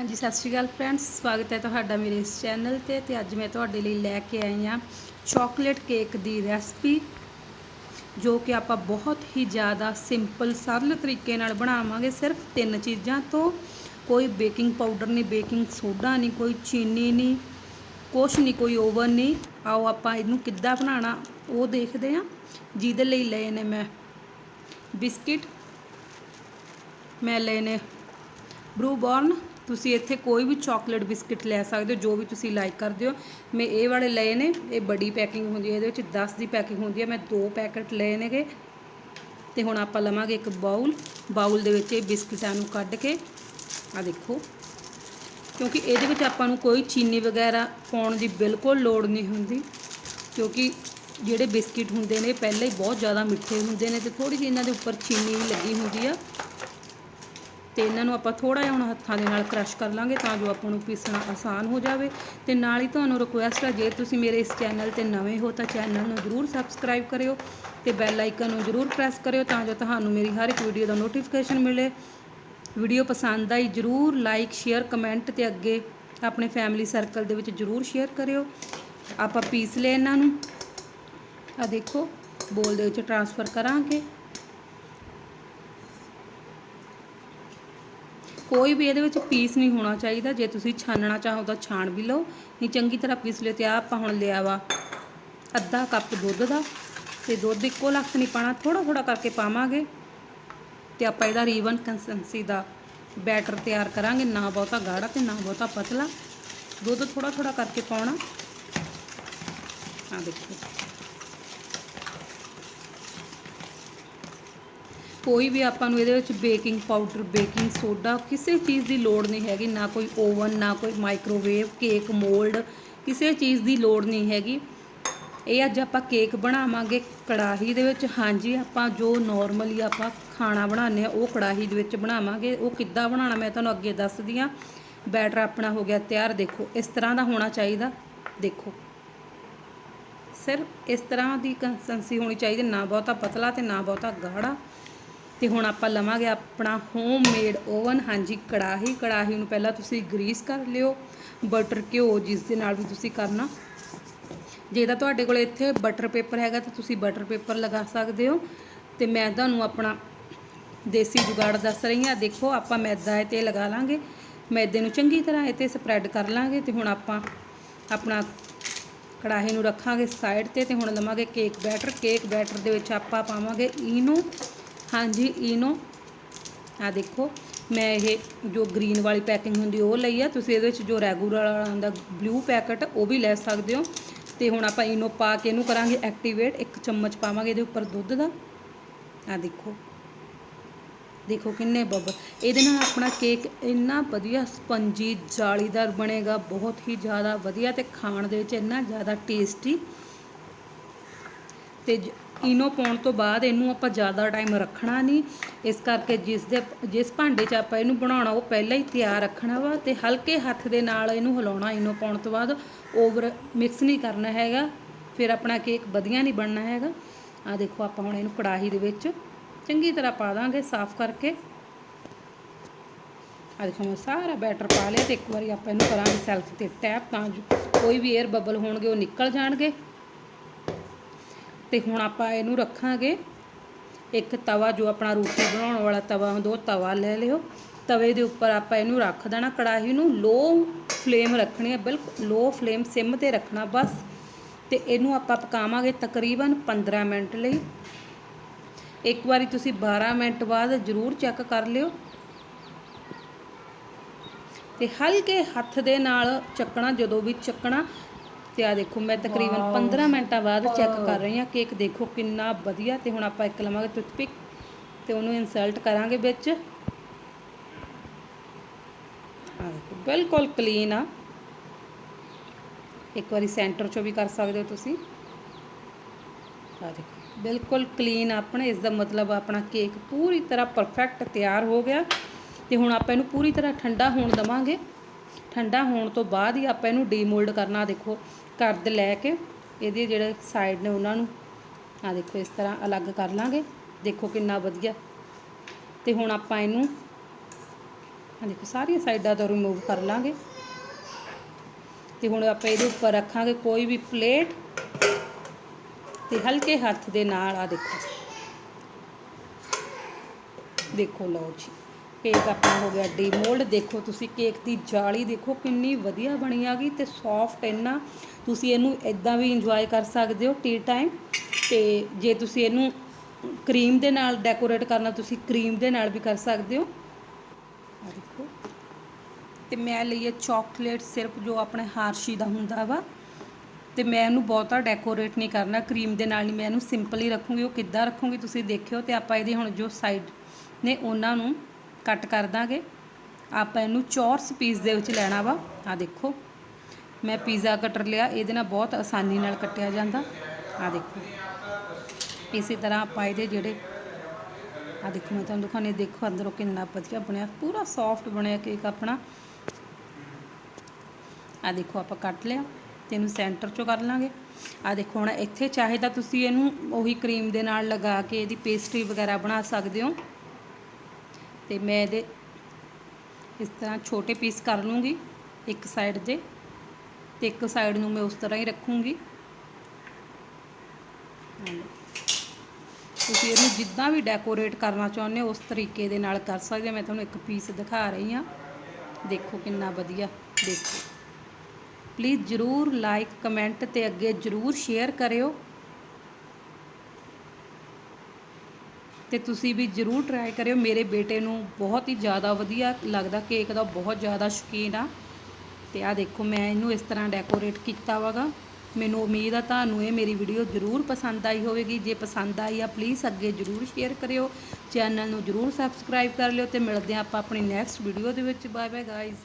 ਹਾਂਜੀ, ਸਤਿ ਸ਼੍ਰੀ ਅਕਾਲ ਫਰੈਂਡਸ ਸਵਾਗਤ ਹੈ ਤੁਹਾਡਾ ਮੇਰੇ ਇਸ ਚੈਨਲ ਤੇ ਤੇ ਅੱਜ ਮੈਂ ਤੁਹਾਡੇ ਲਈ ਲੈ ਕੇ ਆਈ ਹਾਂ ਚਾਕਲੇਟ ਕੇਕ ਦੀ ਰੈਸਪੀ ਜੋ ਕਿ ਆਪਾਂ ਬਹੁਤ ਹੀ ਜ਼ਿਆਦਾ ਸਿੰਪਲ ਸਰਲ ਤਰੀਕੇ ਨਾਲ ਬਣਾਵਾਂਗੇ। ਸਿਰਫ ਤਿੰਨ ਚੀਜ਼ਾਂ ਤੋਂ ਕੋਈ ਬੇਕਿੰਗ ਪਾਊਡਰ ਨਹੀਂ ਬੇਕਿੰਗ ਸੋਡਾ ਨਹੀਂ, ਕੋਈ ਚੀਨੀ ਨਹੀਂ, ਕੁਛ ਨਹੀਂ, ਕੋਈ ਓਵਨ ਨਹੀਂ। ਆਓ ਆਪਾਂ ਇਹਨੂੰ ਕਿੱਦਾਂ ਬਣਾਉਣਾ, ਉਹ ਦੇਖਦੇ ਹਾਂ। ਜਿਹਦੇ ਲਈ ਲਏ ਨੇ ਮੈਂ ਬਿਸਕਿਟ, ਮੈਂ ਲਏ ਨੇ ਬਰੂ ਬੌਰਨ ਤੁਸੀਂ ਇੱਥੇ ਕੋਈ ਵੀ ਚਾਕਲੇਟ ਬਿਸਕਿਟ ਲੈ ਸਕਦੇ ਹੋ, ਜੋ ਵੀ ਤੁਸੀਂ ਲਾਈਕ ਕਰਦੇ ਹੋ। ਮੈਂ ਇਹ ਵਾਲੇ ਲਏ ਨੇ, ਇਹ ਬੜੀ ਪੈਕਿੰਗ ਹੁੰਦੀ ਹੈ, ਇਹਦੇ ਵਿੱਚ 10 ਦੀ ਪੈਕਿੰਗ ਹੁੰਦੀ ਹੈ। ਮੈਂ ਦੋ ਪੈਕਟ ਲਏ ਨੇਗੇ। ਤੇ ਹੁਣ ਆਪਾਂ ਲਵਾਂਗੇ ਇੱਕ ਬਾਉਲ ਬਾਉਲ ਦੇ ਵਿੱਚ ਇਹ ਬਿਸਕਿਟਾਂ ਨੂੰ ਕੱਢ ਕੇ ਆ ਦੇਖੋ। ਕਿਉਂਕਿ ਇਹਦੇ ਵਿੱਚ ਆਪਾਂ ਨੂੰ ਕੋਈ ਚੀਨੀ ਵਗੈਰਾ ਪਾਉਣ ਦੀ ਬਿਲਕੁਲ ਲੋੜ ਨਹੀਂ ਹੁੰਦੀ। ਕਿਉਂਕਿ ਜਿਹੜੇ ਬਿਸਕਿਟ ਹੁੰਦੇ ਨੇ ਪਹਿਲਾਂ ਹੀ ਬਹੁਤ ਜ਼ਿਆਦਾ ਮਿੱਠੇ ਹੁੰਦੇ ਨੇ ਤੇ ਥੋੜੀ ਜਿਹੀ ਇਹਨਾਂ ਦੇ ਉੱਪਰ ਚੀਨੀ ਵੀ ਲੱਗੀ ਹੁੰਦੀ ਆ। ਤੇ ਇਹਨਾਂ ਨੂੰ ਆਪਾਂ ਥੋੜਾ ਜਿਹਾ ਹੁਣ ਹੱਥਾਂ ਦੇ ਨਾਲ ਕ੍ਰਸ਼ ਕਰ ਲਾਂਗੇ ਤਾਂ ਜੋ ਆਪਾਂ ਨੂੰ ਪੀਸਣਾ ਆਸਾਨ ਹੋ ਜਾਵੇ। ਤੇ ਨਾਲ ਹੀ ਤੁਹਾਨੂੰ ਰਿਕੁਐਸਟ ਹੈ ਜੇ ਤੁਸੀਂ ਮੇਰੇ ਇਸ ਚੈਨਲ ਤੇ ਨਵੇਂ ਹੋ ਤਾਂ ਚੈਨਲ ਨੂੰ ਜਰੂਰ ਸਬਸਕ੍ਰਾਈਬ ਕਰਿਓ ਤੇ ਬੈਲ ਆਈਕਨ ਨੂੰ ਜਰੂਰ ਪ੍ਰੈਸ ਕਰਿਓ ਤਾਂ ਜੋ ਤੁਹਾਨੂੰ ਮੇਰੀ ਹਰ ਇੱਕ ਵੀਡੀਓ ਦਾ ਨੋਟੀਫਿਕੇਸ਼ਨ ਮਿਲੇ। ਵੀਡੀਓ ਪਸੰਦ ਆਈ ਜਰੂਰ ਲਾਈਕ ਸ਼ੇਅਰ ਕਮੈਂਟ ਤੇ ਅੱਗੇ ਆਪਣੇ ਫੈਮਿਲੀ ਸਰਕਲ ਦੇ ਵਿੱਚ ਜਰੂਰ ਸ਼ੇਅਰ ਕਰਿਓ। ਆਪਾਂ ਪੀਸ ਲਏ ਇਹਨਾਂ ਨੂੰ। ਆ ਦੇਖੋ ਬੋਲ ਦੇ ਵਿੱਚ ਟ੍ਰਾਂਸਫਰ ਕਰਾਂਗੇ। ਕੋਈ ਵੀ ਇਹਦੇ ਵਿੱਚ ਪੀਸ ਨਹੀਂ ਹੋਣਾ ਚਾਹੀਦਾ। ਜੇ ਤੁਸੀਂ ਛਾਨਣਾ ਚਾਹੋ ਤਾਂ ਛਾਣ ਵੀ ਲਓ। ਨਹੀਂ ਚੰਗੀ ਤਰ੍ਹਾਂ ਪੀਸ ਲਿਓ ਤੇ ਆ ਆਪਾਂ ਹੁਣ ਲਿਆ ਵਾ ਅੱਧਾ ਕੱਪ ਦੁੱਧ ਦਾ। ਤੇ ਦੁੱਧ ਇੱਕੋ ਲੱਖ ਨਹੀਂ ਪਾਣਾ ਥੋੜਾ ਥੋੜਾ ਕਰਕੇ ਪਾਵਾਂਗੇ। ਤੇ ਆਪਾਂ ਇਹਦਾ ਰੀਵਨ ਕੰਸਿਸਟੈਂਸੀ ਦਾ ਬੈਟਰ ਤਿਆਰ ਕਰਾਂਗੇ। ਨਾ ਬਹੁਤਾ ਗਾੜਾ ਤੇ ਨਾ ਬਹੁਤਾ ਪਤਲਾ। ਦੁੱਧ ਥੋੜਾ ਥੋੜਾ ਕਰਕੇ ਪਾਉਣਾ। ਆ ਦੇਖੋ। ਕੋਈ ਵੀ ਆਪਾਂ ਨੂੰ ਇਹਦੇ ਵਿੱਚ ਬੇਕਿੰਗ ਪਾਊਡਰ, ਬੇਕਿੰਗ ਸੋਡਾ, ਕਿਸੇ ਚੀਜ਼ ਦੀ ਲੋੜ ਨਹੀਂ ਹੈਗੀ, ਨਾ ਕੋਈ ਓਵਨ, ਨਾ ਕੋਈ ਮਾਈਕ੍ਰੋਵੇਵ, ਕੇਕ ਮੋਲਡ, ਕਿਸੇ ਚੀਜ਼ ਦੀ ਲੋੜ ਨਹੀਂ ਹੈਗੀ। ਇਹ ਅੱਜ ਆਪਾਂ ਕੇਕ ਬਣਾਵਾਂਗੇ ਕੜਾਹੀ ਦੇ ਵਿੱਚ। ਹਾਂਜੀ, ਆਪਾਂ ਜੋ ਨਾਰਮਲੀ ਆਪਾਂ ਖਾਣਾ ਬਣਾਉਂਦੇ ਆ ਉਹ ਕੜਾਹੀ ਦੇ ਵਿੱਚ ਬਣਾਵਾਂਗੇ। ਉਹ ਕਿੱਦਾਂ ਬਣਾਉਣਾ ਮੈਂ ਤੁਹਾਨੂੰ ਅੱਗੇ ਦੱਸਦੀ ਆ ਬੈਟਰ ਆਪਣਾ ਹੋ ਗਿਆ ਤਿਆਰ। ਦੇਖੋ, ਇਸ ਤਰ੍ਹਾਂ ਦਾ ਹੋਣਾ ਚਾਹੀਦਾ। ਦੇਖੋ, ਸਿਰਫ ਇਸ ਤਰ੍ਹਾਂ ਦੀ ਕੰਸਿਸਟੈਂਸੀ ਹੋਣੀ ਚਾਹੀਦੀ। ਨਾ ਬਹੁਤਾ ਪਤਲਾ ਤੇ ਨਾ ਬਹੁਤਾ ਗਾੜਾ। ਤੇ ਹੁਣ ਆਪਾਂ ਲਵਾਂਗੇ ਆਪਣਾ ਹੋਮ ਮੇਡ ਓਵਨ ਹਾਂਜੀ, ਕੜਾਹੀ। ਕੜਾਹੀ ਨੂੰ ਪਹਿਲਾਂ ਤੁਸੀਂ ਗਰੀਸ ਕਰ ਲਿਓ। ਬਟਰ ਘਿਓ ਜਿਸ ਦੇ ਨਾਲ ਵੀ ਤੁਸੀਂ ਕਰਨਾ। ਜੇ ਤਾਂ ਤੁਹਾਡੇ ਕੋਲ ਇੱਥੇ ਬਟਰ ਪੇਪਰ ਹੈਗਾ ਤਾਂ ਤੁਸੀਂ ਬਟਰ ਪੇਪਰ ਲਗਾ ਸਕਦੇ ਹੋ। ਤੇ ਮੈਂ ਤੁਹਾਨੂੰ ਆਪਣਾ ਦੇਸੀ ਜੁਗਾੜ ਦੱਸ ਰਹੀ ਹਾਂ। ਦੇਖੋ, ਆਪਾਂ ਮੈਦਾ ਇਹ ਤੇ ਲਗਾ ਲਾਂਗੇ। ਮੈਦੇ ਨੂੰ ਚੰਗੀ ਤਰ੍ਹਾਂ ਇਹ ਤੇ ਸਪਰੈਡ ਕਰ ਲਾਂਗੇ ਤੇ ਹੁਣ ਆਪਾਂ ਆਪਣਾ ਕੜਾਹੀ ਨੂੰ ਰੱਖਾਂਗੇ ਸਾਈਡ ਤੇ ਤੇ ਹੁਣ ਲਵਾਂਗੇ ਕੇਕ ਬੈਟਰ ਕੇਕ ਬੈਟਰ ਦੇ ਵਿੱਚ ਆਪਾਂ ਪਾਵਾਂਗੇ ਈਨੋ। ਹਾਂਜੀ ਇਨੋ ਆ ਦੇਖੋ, ਮੈਂ ਇਹ ਜੋ ਗ੍ਰੀਨ ਵਾਲੀ ਪੈਕਿੰਗ ਹੁੰਦੀ, ਉਹ ਲਈ ਆ। ਤੁਸੀਂ ਇਹਦੇ ਵਿੱਚ ਜੋ ਰੈਗੂਲਰ ਵਾਲਾ ਹੁੰਦਾ ਬਲੂ ਪੈਕਟ, ਉਹ ਵੀ ਲੈ ਸਕਦੇ ਹੋ। ਤੇ ਹੁਣ ਆਪਾਂ ਈਨੋ ਪਾ ਕੇ ਇਹਨੂੰ ਕਰਾਂਗੇ ਐਕਟੀਵੇਟ। ਇੱਕ ਚਮਚ ਪਾਵਾਂਗੇ ਇਹਦੇ ਉੱਪਰ ਦੁੱਧ ਦਾ। ਆ ਦੇਖੋ। ਦੇਖੋ ਕਿੰਨੇ ਬਬਲ ਇਹਦੇ ਨਾਲ ਆਪਣਾ ਕੇਕ ਇੰਨਾ ਵਧੀਆ ਸਪੰਜੀ ਜਾਲੀਦਾਰ ਬਣੇਗਾ, ਬਹੁਤ ਹੀ ਜ਼ਿਆਦਾ ਵਧੀਆ ਤੇ ਖਾਣ ਦੇ ਵਿੱਚ ਇੰਨਾ ਜ਼ਿਆਦਾ ਟੇਸਟੀ ਤੇ ਇਨੋ ਪਾਉਣ ਤੋਂ ਬਾਅਦ ਇਹਨੂੰ ਆਪਾਂ ਜ਼ਿਆਦਾ ਟਾਈਮ ਰੱਖਣਾ ਨਹੀਂ। ਇਸ ਕਰਕੇ ਜਿਸ ਦੇ ਜਿਸ ਭਾਂਡੇ 'ਚ ਆਪਾਂ ਇਹਨੂੰ ਬਣਾਉਣਾ, ਉਹ ਪਹਿਲਾਂ ਹੀ ਤਿਆਰ ਰੱਖਣਾ ਵਾ ਤੇ ਹਲਕੇ ਹੱਥ ਦੇ ਨਾਲ ਇਹਨੂੰ ਹਿਲਾਉਣਾ ਇਨੋ ਪਾਉਣ ਤੋਂ ਬਾਅਦ। ਓਵਰ ਮਿਕਸ ਨਹੀਂ ਕਰਨਾ ਹੈਗਾ, ਫਿਰ ਆਪਣਾ ਕੇਕ ਵਧੀਆ ਨਹੀਂ ਬਣਨਾ ਹੈਗਾ। ਆ ਦੇਖੋ ਆਪਾਂ ਹੁਣ ਇਹਨੂੰ ਕੜਾਹੀ ਦੇ ਵਿੱਚ ਚੰਗੀ ਤਰ੍ਹਾਂ ਪਾ ਦਾਂਗੇ ਸਾਫ਼ ਕਰਕੇ। ਆ ਦੇਖੋ ਮੈਂ ਸਾਰਾ ਬੈਟਰ ਪਾ ਲਿਆ ਤੇ ਇੱਕ ਵਾਰੀ ਆਪਾਂ ਇਹਨੂੰ ਕਰਾਂਗੇ ਸੈਲਫ ਤੇ ਟੈਪ ਤਾਂ ਜੋ ਕੋਈ ਵੀ 에ਅਰ ਬਬਲ ਹੋਣਗੇ ਉਹ ਨਿਕਲ ਜਾਣਗੇ। ਤੇ ਹੁਣ ਆਪਾਂ ਇਹਨੂੰ ਰੱਖਾਂਗੇ। ਇੱਕ ਤਵਾ ਜੋ ਆਪਣਾ ਰੋਟੀ ਬਣਾਉਣ ਵਾਲਾ ਤਵਾ ਹੁੰਦਾ, ਉਹ ਤਵਾ ਲੈ ਲਿਓ। ਤਵੇ ਦੇ ਉੱਪਰ ਆਪਾਂ ਇਹਨੂੰ ਰੱਖ ਦੇਣਾ ਕੜਾਹੀ ਨੂੰ। ਲੋ ਫਲੇਮ ਰੱਖਣੀ ਹੈ ਬਿਲਕੁਲ ਲੋ ਫਲੇਮ ਸਿਮ ਤੇ ਰੱਖਣਾ ਬਸ। ਤੇ ਇਹਨੂੰ ਆਪਾਂ ਪਕਾਵਾਂਗੇ ਤਕਰੀਬਨ 15 ਮਿੰਟ ਲਈ। ਇੱਕ ਵਾਰੀ ਤੁਸੀਂ 12 ਮਿੰਟ ਬਾਅਦ ਜ਼ਰੂਰ ਚੈੱਕ ਕਰ ਲਿਓ। ਤੇ ਹਲਕੇ ਹੱਥ ਦੇ ਨਾਲ ਚੱਕਣਾ, ਜਦੋਂ ਵੀ ਚੱਕਣਾ ਤੇ ਆ ਦੇਖੋ ਮੈਂ ਤਕਰੀਬਨ 15 ਮਿੰਟਾਂ ਬਾਅਦ ਚੈੱਕ ਕਰ ਰਹੀ ਹਾਂ ਕੇਕ ਦੇਖੋ ਕਿੰਨਾ ਵਧੀਆ ਤੇ ਹੁਣ ਆਪਾਂ ਇੱਕ ਲਵਾਂਗੇ ਟੁੱਥਪਿਕ ਤੇ ਉਹਨੂੰ ਇਨਸਰਟ ਕਰਾਂਗੇ ਵਿੱਚ। ਆ ਦੇਖੋ ਬਿਲਕੁਲ ਕਲੀਨ ਆ। ਇੱਕ ਵਾਰੀ ਸੈਂਟਰ ਚੋਂ ਵੀ ਕਰ ਸਕਦੇ ਹੋ ਤੁਸੀਂ। ਆ ਦੇਖੋ ਬਿਲਕੁਲ ਕਲੀਨ ਆਪਣੇ ਇਸ ਦਾ ਮਤਲਬ ਆਪਣਾ ਕੇਕ ਪੂਰੀ ਤਰ੍ਹਾਂ ਪਰਫੈਕਟ ਤਿਆਰ ਹੋ ਗਿਆ। ਤੇ ਹੁਣ ਆਪਾਂ ਇਹਨੂੰ ਪੂਰੀ ਤਰ੍ਹਾਂ ਠੰਡਾ ਹੋਣ ਦਵਾਂਗੇ। ਠੰਡਾ ਹੋਣ ਤੋਂ ਬਾਅਦ ਹੀ ਆਪਾਂ ਇਹਨੂੰ ਡੀਮੋਲਡ ਕਰਨਾ, ਦੇਖੋ ਕਰਦ ਲੈ ਕੇ ਇਹਦੇ ਜਿਹੜੇ ਸਾਈਡ ਨੇ ਉਹਨਾਂ ਨੂੰ। ਆ ਦੇਖੋ, ਇਸ ਤਰ੍ਹਾਂ ਅਲੱਗ ਕਰ ਲਾਂਗੇ। ਦੇਖੋ ਕਿੰਨਾ ਵਧੀਆ। ਤੇ ਹੁਣ ਆਪਾਂ ਇਹਨੂੰ ਆ ਦੇਖੋ, ਸਾਰੀਆਂ ਸਾਈਡਾਂ ਤੋਂ ਰਿਮੂਵ ਕਰ ਲਾਂਗੇ। ਤੇ ਹੁਣ ਆਪਾਂ ਇਹਦੇ ਉੱਪਰ ਰੱਖਾਂਗੇ ਕੋਈ ਵੀ ਪਲੇਟ ਤੇ ਹਲਕੇ ਹੱਥ ਦੇ ਨਾਲ ਆ ਦੇਖੋ। ਦੇਖੋ ਲਓ ਜੀ। ਕੇਕ ਆਪਣਾ ਹੋ ਗਿਆ ਡੀ ਮੋਲਡ। ਦੇਖੋ ਤੁਸੀਂ ਕੇਕ ਦੀ ਜਾਲੀ ਦੇਖੋ ਕਿੰਨੀ ਵਧੀਆ ਬਣੀ ਆ ਗਈ ਤੇ ਸੌਫਟ ਇੰਨਾ। ਤੁਸੀਂ ਇਹਨੂੰ ਇਦਾਂ ਵੀ ਇੰਜੋਏ ਕਰ ਸਕਦੇ ਹੋ ਟੀ ਟਾਈਮ ਤੇ ਜੇ ਤੁਸੀਂ ਇਹਨੂੰ ਕਰੀਮ ਦੇ ਨਾਲ ਡੈਕੋਰੇਟ ਕਰਨਾ, ਤੁਸੀਂ ਕਰੀਮ ਦੇ ਨਾਲ ਵੀ ਕਰ ਸਕਦੇ ਹੋ। ਆ ਦੇਖੋ। ਤੇ ਮੈਂ ਲਈ ਹੈ ਚਾਕਲੇਟ ਸਿਰਪ ਜੋ ਆਪਣੇ ਹਾਰਸ਼ੀ ਦਾ ਹੁੰਦਾ ਵਾ। ਤੇ ਮੈਂ ਇਹਨੂੰ ਬਹੁਤਾ ਡੈਕੋਰੇਟ ਨਹੀਂ ਕਰਨਾ ਕਰੀਮ ਦੇ ਨਾਲ ਨਹੀਂ। ਮੈਂ ਇਹਨੂੰ ਸਿੰਪਲ ਹੀ ਰੱਖੂੰਗੀ, ਉਹ ਕਿੱਦਾਂ ਰੱਖੂੰਗੀ ਤੁਸੀਂ ਦੇਖਿਓ ਤੇ ਆਪਾਂ ਇਹਦੇ ਹੁਣ ਜੋ ਸਾਈਡ ਨੇ ਉਹਨਾਂ ਨੂੰ ਕੱਟ ਕਰ ਦਾਂਗੇ। ਆਪਾਂ ਇਹਨੂੰ ਚੌਰਸ ਪੀਸ ਦੇ ਵਿੱਚ ਲੈਣਾ ਵਾ। ਆ ਦੇਖੋ, ਮੈਂ ਪੀਜ਼ਾ ਕਟਰ ਲਿਆ, ਇਹਦੇ ਨਾਲ ਬਹੁਤ ਆਸਾਨੀ ਨਾਲ ਕੱਟਿਆ ਜਾਂਦਾ। ਆ ਦੇਖੋ, ਇਸੇ ਤਰ੍ਹਾਂ ਆਪਾਂ ਇਹਦੇ ਜਿਹੜੇ ਆ ਦੇਖੋ, ਮੈਂ ਤੁਹਾਨੂੰ ਦਿਖਾਉਂਦੀ ਦੇਖੋ ਅੰਦਰੋਂ ਕਿੰਨਾ ਵਧੀਆ ਬਣਿਆ, ਪੂਰਾ ਸੌਫਟ ਬਣਿਆ ਕੇਕ ਆਪਣਾ। ਆ ਦੇਖੋ, ਆਪਾਂ ਕੱਟ ਲਿਆ ਤੇ ਇਹਨੂੰ ਸੈਂਟਰ ਚੋਂ ਕਰ ਲਾਂਗੇ। ਆ ਦੇਖੋ, ਹੁਣ ਇੱਥੇ ਚਾਹੇ ਤਾਂ ਤੁਸੀਂ ਇਹਨੂੰ ਉਹੀ ਕਰੀਮ ਦੇ ਨਾਲ ਲਗਾ ਕੇ ਇਹਦੀ ਪੇਸਟਰੀ ਵਗੈਰਾ ਬਣਾ ਸਕਦੇ ਹੋ। ਤੇ ਮੈਂ ਇਹਦੇ ਇਸ ਤਰ੍ਹਾਂ ਛੋਟੇ ਪੀਸ ਕਰ ਲੂੰਗੀ, ਇੱਕ ਸਾਈਡ ਦੇ ਤੇ ਇੱਕ ਸਾਈਡ ਨੂੰ ਮੈਂ ਉਸ ਤਰ੍ਹਾਂ ਹੀ ਰੱਖੂੰਗੀ। ਤੁਸੀਂ ਇਹਨੂੰ ਜਿੱਦਾਂ ਵੀ ਡੈਕੋਰੇਟ ਕਰਨਾ ਚਾਹੁੰਦੇ ਹੋ, ਉਸ ਤਰੀਕੇ ਦੇ ਨਾਲ ਕਰ ਸਕਦੇ ਹੋ। ਮੈਂ ਤੁਹਾਨੂੰ ਇੱਕ ਪੀਸ ਦਿਖਾ ਰਹੀ ਹਾਂ। ਦੇਖੋ ਕਿੰਨਾ ਵਧੀਆ। ਦੇਖੋ। ਪਲੀਜ਼ ਜਰੂਰ ਲਾਈਕ ਕਮੈਂਟ ਤੇ ਅੱਗੇ ਜਰੂਰ ਸ਼ੇਅਰ ਕਰਿਓ। ਤੇ ਤੁਸੀਂ ਵੀ ਜਰੂਰ ਟਰਾਈ ਕਰਿਓ। ਮੇਰੇ ਬੇਟੇ ਨੂੰ ਬਹੁਤ ਹੀ ਜ਼ਿਆਦਾ ਵਧੀਆ ਲੱਗਦਾ। ਕੇਕ ਦਾ ਬਹੁਤ ਜ਼ਿਆਦਾ ਸ਼ੌਕੀਨ ਆ। ਤੇ ਆ ਦੇਖੋ, ਮੈਂ ਇਹਨੂੰ ਇਸ ਤਰ੍ਹਾਂ ਡੈਕੋਰੇਟ ਕੀਤਾ ਵਾਗਾ। ਮੈਨੂੰ ਉਮੀਦ ਆ ਤੁਹਾਨੂੰ ਇਹ ਮੇਰੀ ਵੀਡੀਓ ਜਰੂਰ ਪਸੰਦ ਆਈ ਹੋਵੇਗੀ। ਜੇ ਪਸੰਦ ਆਈ ਆ ਪਲੀਜ਼ ਅੱਗੇ ਜਰੂਰ ਸ਼ੇਅਰ ਕਰਿਓ। ਚੈਨਲ ਨੂੰ ਜਰੂਰ ਸਬਸਕ੍ਰਾਈਬ ਕਰ ਲਿਓ ਤੇ ਮਿਲਦੇ ਆ ਆਪਾਂ ਆਪਣੀ ਨੈਕਸਟ ਵੀਡੀਓ ਦੇ ਵਿੱਚ। Bye bye guys